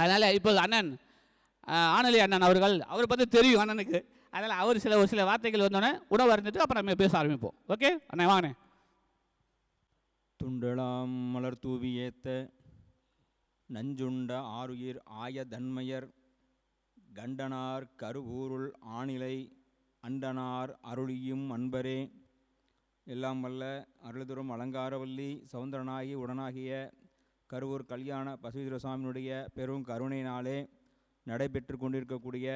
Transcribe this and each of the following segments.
அதனால் இப்போ அண்ணன் ஆனலி அண்ணன் அவர்கள் அவரை பற்றி தெரியும் அண்ணனுக்கு. அதனால் அவர் சில ஒரு சில வார்த்தைகள் வந்தோடனே உணவு இருந்துட்டு அப்புறம் நம்ம பேச ஆரம்பிப்போம். ஓகே? அண்ணன் வாங்கண்ணே துண்டலாம் மலர் தூவி ஏத்த நஞ்சுண்ட ஆருயிர் ஆய தன்மையர் கண்டனார் கருவூருள் ஆணிலை அண்டனார் அருளியும் அன்பரே. எல்லாம் வல்ல அருள்தரும் அலங்காரவல்லி சௌந்தரனாகி உடனாகிய கருவூர் கல்யாண பசுவீரசாமியினுடைய பெரும் கருணையினாலே நடைபெற்று கொண்டிருக்கக்கூடிய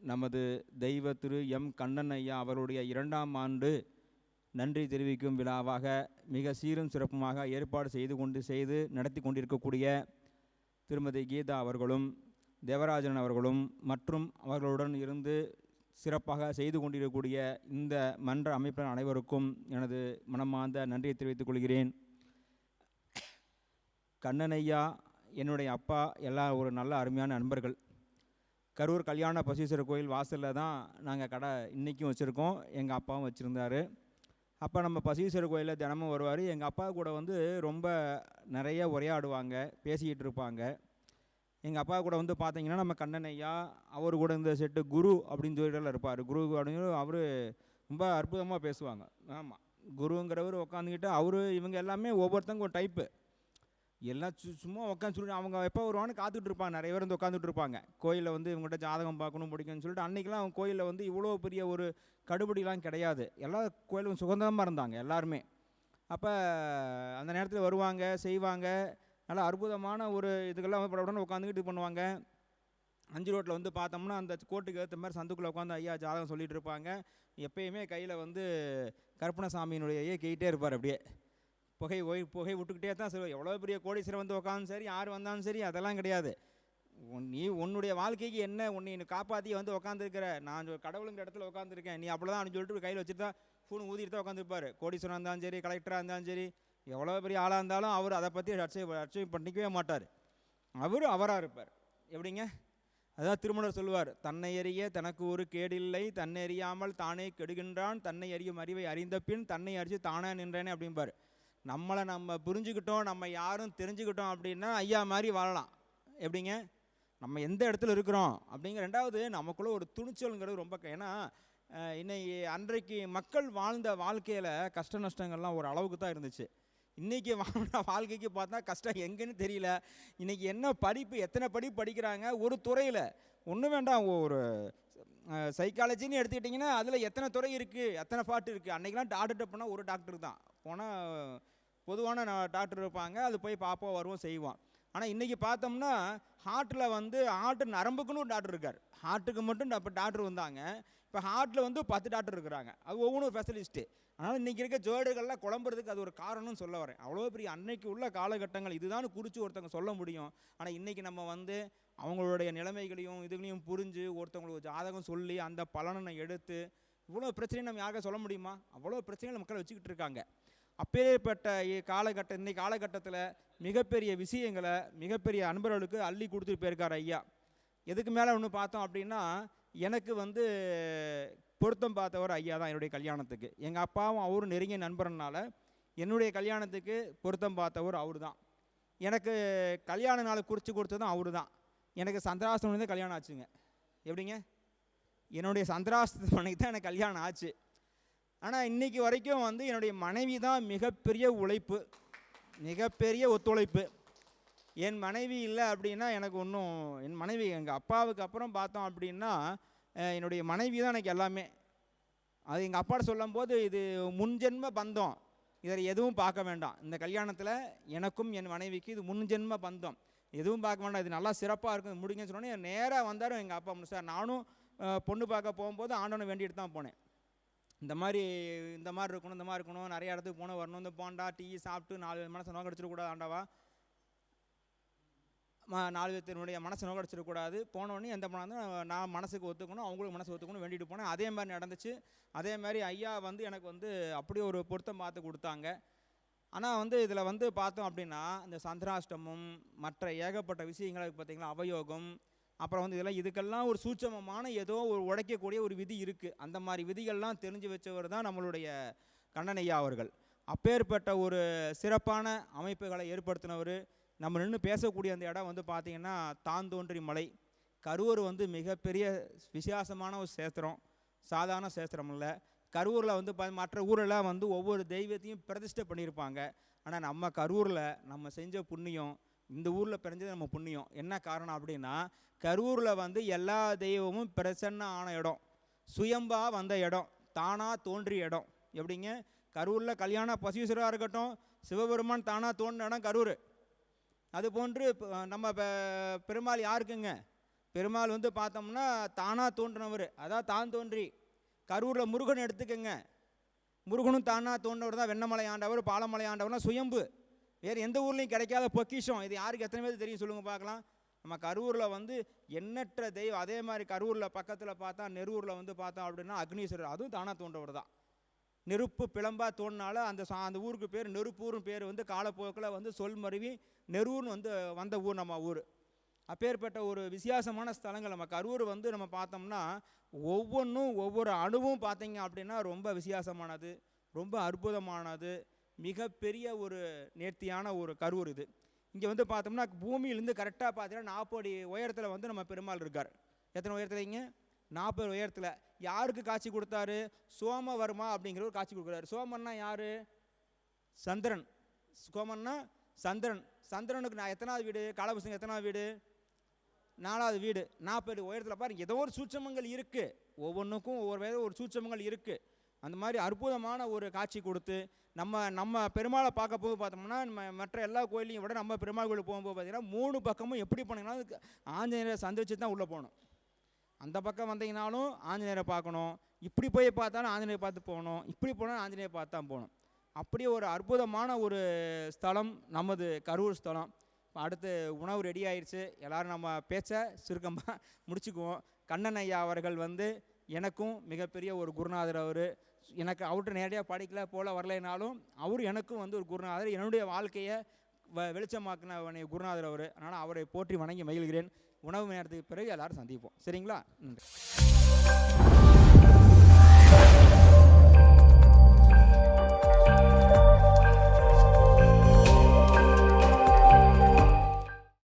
நமது தெய்வ திரு எம் கண்ணன் ஐயா அவருடைய இரண்டாம் ஆண்டு நன்றி தெரிவிக்கும் விழாவாக மிக சீரும் சிறப்புமாக ஏற்பாடு செய்து கொண்டு செய்து நடத்தி கொண்டிருக்கக்கூடிய திருமதி கீதா அவர்களும் தேவராஜன் அவர்களும் மற்றும் அவர்களுடன் இருந்து சிறப்பாக செய்து கொண்டிருக்கக்கூடிய இந்த மன்ற அமைப்பினர் அனைவருக்கும் எனது மனமார்ந்த நன்றியை தெரிவித்துக் கொள்கிறேன். கண்ணனையா என்னுடைய அப்பா எல்லாம் ஒரு நல்ல அருமையான நண்பர்கள். கரூர் கல்யாண பசீஸ்வரர் கோயில் வாசலில் தான் நாங்கள் கடை இன்றைக்கும் வச்சுருக்கோம். எங்கள் அப்பாவும் வச்சுருந்தாரு. அப்போ நம்ம பசீஸ்வரர் கோயிலில் தினமும் வருவார். எங்கள் அப்பா கூட வந்து ரொம்ப நிறைய உரையாடுவாங்க பேசிக்கிட்டு இருப்பாங்க. எங்கள் அப்பா கூட வந்து பார்த்தீங்கன்னா நம்ம கண்ணனையா அவர் கூட இந்த செட்டு குரு அப்படின்னு சொல்லிட்டு இருப்பார். குரு அப்படின்னு அவர் ரொம்ப அற்புதமாக பேசுவாங்க. ஆமாம் குருங்கிறவர் உட்காந்துக்கிட்டு அவர் இவங்க எல்லாமே ஒவ்வொருத்தங்க ஒரு டைப்பு எல்லாம் சு சும்மா உட்காந்து சொல்லிட்டு அவங்க எப்போ வருவான்னு காத்துட்டு இருப்பாங்க. நிறைய பேர் வந்து உட்காந்துட்டு இருப்பாங்க. கோயிலில் வந்து இவங்ககிட்ட ஜாதகம் பார்க்கணும் பிடிக்கும்னு சொல்லிட்டு அன்றைக்கெலாம் அவங்க கோயிலில் வந்து இவ்வளோ பெரிய ஒரு கடுபடிலாம் கிடையாது. எல்லா கோயிலும் சுதந்திரமாக இருந்தாங்க எல்லாருமே. அப்போ அந்த நேரத்தில் வருவாங்க செய்வாங்க. நல்லா அற்புதமான ஒரு இதுக்கெல்லாம் வந்து உடனே உட்காந்துக்கிட்டு இது பண்ணுவாங்க. அஞ்சு ரோட்டில் வந்து பார்த்தோம்னா அந்த கோட்டுக்கு ஏற்ற மாதிரி சந்துக்குள்ளே உட்காந்து ஐயா ஜாதகம் சொல்லிகிட்டு இருப்பாங்க. எப்பயுமே கையில் வந்து கருப்பணசாமியினுடைய கேட்டே இருப்பார் அப்படியே. புகை ஓய் புகை விட்டுக்கிட்டே தான் சரி எவ்வளோ பெரிய கோடீஸ்வரர் வந்து உட்காந்து சரி யார் வந்தாலும் சரி அதெல்லாம் கிடையாது. உன் நீ உன்னுடைய வாழ்க்கைக்கு என்ன உன்னை நீ காப்பாற்றி வந்து உக்காந்துருக்கிற நான் கடவுளுங்கிற இடத்துல உட்காந்துருக்கேன் நீ அப்படிதான் அப்படின்னு சொல்லிட்டு கையில் வச்சுட்டு தான் ஃபோன் ஊதிட்டு தான் உட்காந்துருப்பார் கோடீஸ்வரன் இருந்தாலும் சரி கலெக்டராக இருந்தாலும் சரி எவ்வளோ பெரிய ஆளாக இருந்தாலும் அவர் அதை பற்றி அச்சை அச்சை பண்ணிக்கவே மாட்டார். அவர் அவராக இருப்பார். எப்படிங்க? அதான் திருமணர் சொல்லுவார் தன்னை அறிய தனக்கு ஒரு கேடில்லை தன்னை அறியாமல் தானே கெடுகின்றான் தன்னை அறியும் அறிவை அறிந்த பின் தன்னை அறிஞ்சு தானே நின்றேனே அப்படிம்பார். நம்மளை நம்ம புரிஞ்சுக்கிட்டோம் நம்ம யாரும் தெரிஞ்சுக்கிட்டோம் அப்படின்னா ஐயா மாதிரி வாழலாம். எப்படிங்க? நம்ம எந்த இடத்துல இருக்கிறோம்? அப்படிங்கிற ரெண்டாவது நமக்குள்ளே ஒரு துணிச்சல்ங்கிறது ரொம்ப ஏன்னா இன்னைக்கு அன்றைக்கு மக்கள் வாழ்ந்த வாழ்க்கையில் கஷ்ட நஷ்டங்கள்லாம் ஒரு அளவுக்கு தான் இருந்துச்சு. இன்றைக்கி வாழ்ந்த வாழ்க்கைக்கு பார்த்தா கஷ்டம் எங்கேன்னு தெரியல. இன்றைக்கி என்ன படிப்பு எத்தனை படிப்பு படிக்கிறாங்க? ஒரு துறையில். ஒன்றும் வேண்டாம் ஒரு சைக்காலஜின்னு எடுத்துக்கிட்டிங்கன்னா அதில் எத்தனை துறை இருக்குது எத்தனை பாட்டு இருக்குது அன்றைக்கெலாம் டாக்டர் போனால் ஒரு டாக்டர் தான். போனால் பொதுவான டாக்டர் இருப்பாங்க. அது போய் பார்ப்போம் வருவோம் செய்வோம். ஆனால் இன்றைக்கி பார்த்தோம்னா ஹார்ட்டில் வந்து ஹார்ட் நரம்புக்குன்னு ஒரு டாக்டர் இருக்கார். ஹார்ட்டுக்கு மட்டும் இப்போ டாக்டர் வந்தாங்க. இப்போ ஹார்ட்டில் வந்து பத்து டாக்டர் இருக்கிறாங்க. அது ஒவ்வொன்றும் ஸ்பெஷலிஸ்ட்டு அதனால் இன்றைக்கி இருக்க ஜோடுகள்லாம் குழம்புறதுக்கு அது ஒரு காரணம்னு சொல்ல வரேன். அவ்வளோ பெரிய அன்னைக்கு உள்ள காலகட்டங்கள் இதுதான் குறித்து ஒருத்தவங்க சொல்ல முடியும். ஆனால் இன்றைக்கி நம்ம வந்து அவங்களுடைய நிலைமைகளையும் இதுகளையும் புரிஞ்சு ஒருத்தவங்களுக்கு ஜாதகம் சொல்லி அந்த பலனை எடுத்து இவ்வளோ பிரச்சனையை நம்ம யாருக்கா சொல்ல முடியுமா? அவ்வளோ பிரச்சனைகள் மக்கள் வச்சுக்கிட்டு இருக்காங்க. அப்பேற்பட்ட காலகட்ட காலகட்டம் இன்னைக்கு காலகட்டத்தில் மிகப்பெரிய விஷயங்களை மிகப்பெரிய அன்பர்களுக்கு அள்ளி கொடுத்துட்டு போயிருக்கார் ஐயா. எதுக்கு மேலே ஒன்று பார்த்தோம் அப்படின்னா எனக்கு வந்து பொருத்தம் பார்த்தவர் ஐயா தான் என்னுடைய கல்யாணத்துக்கு. எங்கள் அப்பாவும் அவரும் நெருங்கிய நண்பர்னால என்னுடைய கல்யாணத்துக்கு பொருத்தம் பார்த்தவர் அவர் தான். எனக்கு கல்யாண நாள் குறித்து கொடுத்ததும் அவர் தான். எனக்கு சந்திராசனம் கல்யாணம் ஆச்சுங்க. எப்படிங்க? என்னுடைய சந்திராசிரமனைக்கு தான் எனக்கு கல்யாணம் ஆச்சு. ஆனால் இன்றைக்கி வரைக்கும் வந்து என்னுடைய மனைவி தான் மிகப்பெரிய உழைப்பு மிகப்பெரிய ஒத்துழைப்பு. என் மனைவி இல்லை அப்படின்னா எனக்கு ஒன்றும் என் மனைவி எங்கள் அப்பாவுக்கு அப்புறம் பார்த்தோம் அப்படின்னா என்னுடைய மனைவி தான் எனக்கு எல்லாமே. அது எங்கள் அப்பாட்ட சொல்லும்போது இது முன்ஜென்ம பந்தம். இதில் எதுவும் பார்க்க வேண்டாம். இந்த கல்யாணத்தில் எனக்கும் என் மனைவிக்கு இது முன்ஜென்ம பந்தம். எதுவும் பார்க்க வேண்டாம். இது நல்லா சிறப்பாக இருக்கும். முடிங்கன்னு சொன்னோன்னே நேராக வந்தார் எங்கள் அப்பா சார் நானும் பொண்ணு பார்க்க போகும்போது ஆண்டவனை வேண்டிட்டு தான் போனேன். இந்த மாதிரி இந்த மாதிரி இருக்கணும் இந்த மாதிரி இருக்கணும் நிறைய இடத்துக்கு போகணும் வரணும் இந்த போண்டா டீ சாப்பிட்டு நாலு மனசை நோக்க அடிச்சிடக்கூடாது ஆண்டவா. நாலு பேர்த்தினுடைய மனசை நோக்க அடிச்சிடக்கூடாது போனோடனே எந்த போனாலும் நான் மனசுக்கு ஒத்துக்கணும் அவங்களுக்கு மனசு ஒத்துக்கணும் வேண்டிட்டு போனேன். அதே மாதிரி நடந்துச்சு. அதே மாதிரி ஐயா வந்து எனக்கு வந்து அப்படி ஒரு பொருத்தம் பார்த்து கொடுத்தாங்க. ஆனால் வந்து இதில் வந்து பார்த்தோம் அப்படின்னா இந்த சந்திராஷ்டமும் மற்ற ஏகப்பட்ட விஷயங்களுக்கு பார்த்திங்கன்னா அவயோகம் அப்புறம் வந்து இதெல்லாம் இதுக்கெல்லாம் ஒரு சூட்சமமான ஏதோ ஒரு உடைக்கக்கூடிய ஒரு விதி இருக்குது அந்த மாதிரி விதிகள்லாம் தெரிஞ்சு வச்சவர் தான் நம்மளுடைய கண்ணனையா அவர்கள். அப்பேற்பட்ட ஒரு சிறப்பான அமைப்புகளை ஏற்படுத்தினவர். நம்ம நின்று பேசக்கூடிய அந்த இடம் வந்து பார்த்திங்கன்னா தாந்தோன்றி மலை. கரூர் வந்து மிகப்பெரிய விசேஷமான ஒரு சேத்திரம். சாதாரண சேத்திரம் இல்லை கரூரில் வந்து ப மற்ற ஊரெல்லாம் வந்து ஒவ்வொரு தெய்வத்தையும் பிரதிஷ்டை பண்ணியிருப்பாங்க. ஆனால் நம்ம கரூரில் நம்ம செஞ்ச புண்ணியம் இந்த ஊரில் பிறஞ்சது நம்ம புண்ணியம். என்ன காரணம் அப்படின்னா கரூரில் வந்து எல்லா தெய்வமும் பிரசன்ன ஆன இடம். சுயம்பா வந்த இடம். தானாக தோன்றிய இடம். எப்படிங்க? கரூரில் கல்யாண பசீஸ்வராக இருக்கட்டும் சிவபெருமான் தானாக தோன்றின இடம் கரூர். அது போன்று நம்ம பெருமாள் யாருக்குங்க? பெருமாள் வந்து பார்த்தோம்னா தானாக தோன்றினவர். அதான் தான் தோன்றி. கரூரில் முருகன் எடுத்துக்கங்க. முருகனும் தானாக தோன்றவர் தான் வெண்ணமலை ஆண்டவர் பாலமலை ஆண்டவர்னா சுயம்பு. வேறு எந்த ஊர்லேயும் கிடைக்காத பொக்கிஷம். இது யாருக்கு எத்தனை பேர் தெரியும் சொல்லுங்கள் பார்க்கலாம். நம்ம கரூரில் வந்து எண்ணற்ற தெய்வம். அதே மாதிரி கரூரில் பக்கத்தில் பார்த்தா நெரூரில் வந்து பார்த்தோம் அப்படின்னா அக்னீஸ்வரர். அதுவும் தானாக தோன்றவர் தான். நெருப்பு பிளம்பாக தோணினால அந்த சா அந்த ஊருக்கு பேர் நெருப்பூர்னு பேர் வந்து காலப்போக்கில் வந்து சொல் மருவி நெரூர்னு வந்து வந்த ஊர் நம்ம ஊர். அப்பேற்பட்ட ஒரு விசியாசமான ஸ்தலங்கள் நம்ம கரூர் வந்து நம்ம பார்த்தோம்னா ஒவ்வொன்றும் ஒவ்வொரு அணுவும் பார்த்தீங்க அப்படின்னா ரொம்ப விசியாசமானது ரொம்ப அற்புதமானது. மிகப்பெரிய ஒரு நேர்த்தியான ஒரு கரூர் இது. இங்கே வந்து பார்த்தோம்னா பூமியிலேருந்து கரெக்டாக பார்த்தீங்கன்னா நாற்பது உயரத்தில் வந்து நம்ம பெருமாள் இருக்கார். எத்தனை உயரத்துலைங்க நாற்பது உயரத்தில். யாருக்கு காட்சி கொடுத்தாரு? சோமவர்மா அப்படிங்கிற ஒரு காட்சி கொடுக்குறாரு. சோமன்னா யார்? சந்திரன். சோமன்னா சந்திரன். சந்திரனுக்கு நான் எத்தனாவது வீடு? காலபுசங்க எத்தனாவது வீடு? நாலாவது வீடு. நாற்பது உயரத்தில் பாருங்கள் ஏதோ ஒரு சூட்சமங்கள் இருக்குது ஒவ்வொன்றுக்கும் ஒவ்வொரு வேறு ஒரு சூட்சமங்கள் இருக்குது அந்த மாதிரி அற்புதமான ஒரு காட்சி கொடுத்து நம்ம நம்ம பெருமாளை பார்க்க போது பார்த்தோம்னா நம்ம மற்ற எல்லா கோயிலையும் விட நம்ம பெருமாள் கோயிலுக்கு போகும்போது பார்த்தீங்கன்னா மூணு பக்கமும் எப்படி போனீங்கன்னா ஆஞ்சநேயரை சந்திச்சு தான் உள்ளே போகணும் அந்த பக்கம் வந்தீங்கனாலும் ஆஞ்சநேயரை பார்க்கணும். இப்படி போய் பார்த்தாலும் ஆஞ்சநேயரை பார்த்து போகணும். இப்படி போனால் ஆஞ்சநேயரை பார்த்து தான் போகணும். அப்படியே ஒரு அற்புதமான ஒரு ஸ்தலம் நமது கரூர் ஸ்தலம். அடுத்து உணவு ரெடி ஆயிடுச்சு. எல்லாரும் நம்ம பேச்சை சுருக்கமாக முடிச்சுக்குவோம். கண்ணன் ஐயா அவர்கள் வந்து எனக்கும் மிகப்பெரிய ஒரு குருநாதர் அவர். எனக்கு அவர்கிட்ட நேரடியாக படிக்கல போல வரலைனாலும் அவர் எனக்கும் வந்து ஒரு குருநாதர். என்னுடைய வாழ்க்கையை வ வெளிச்சமாக்கின குருநாதர் அவர். அதனால் அவரை போற்றி வணங்கி மகிழ்கிறேன். உணவு நேரத்துக்கு பிறகு எல்லாரும் சந்திப்போம். சரிங்களா? நன்றி.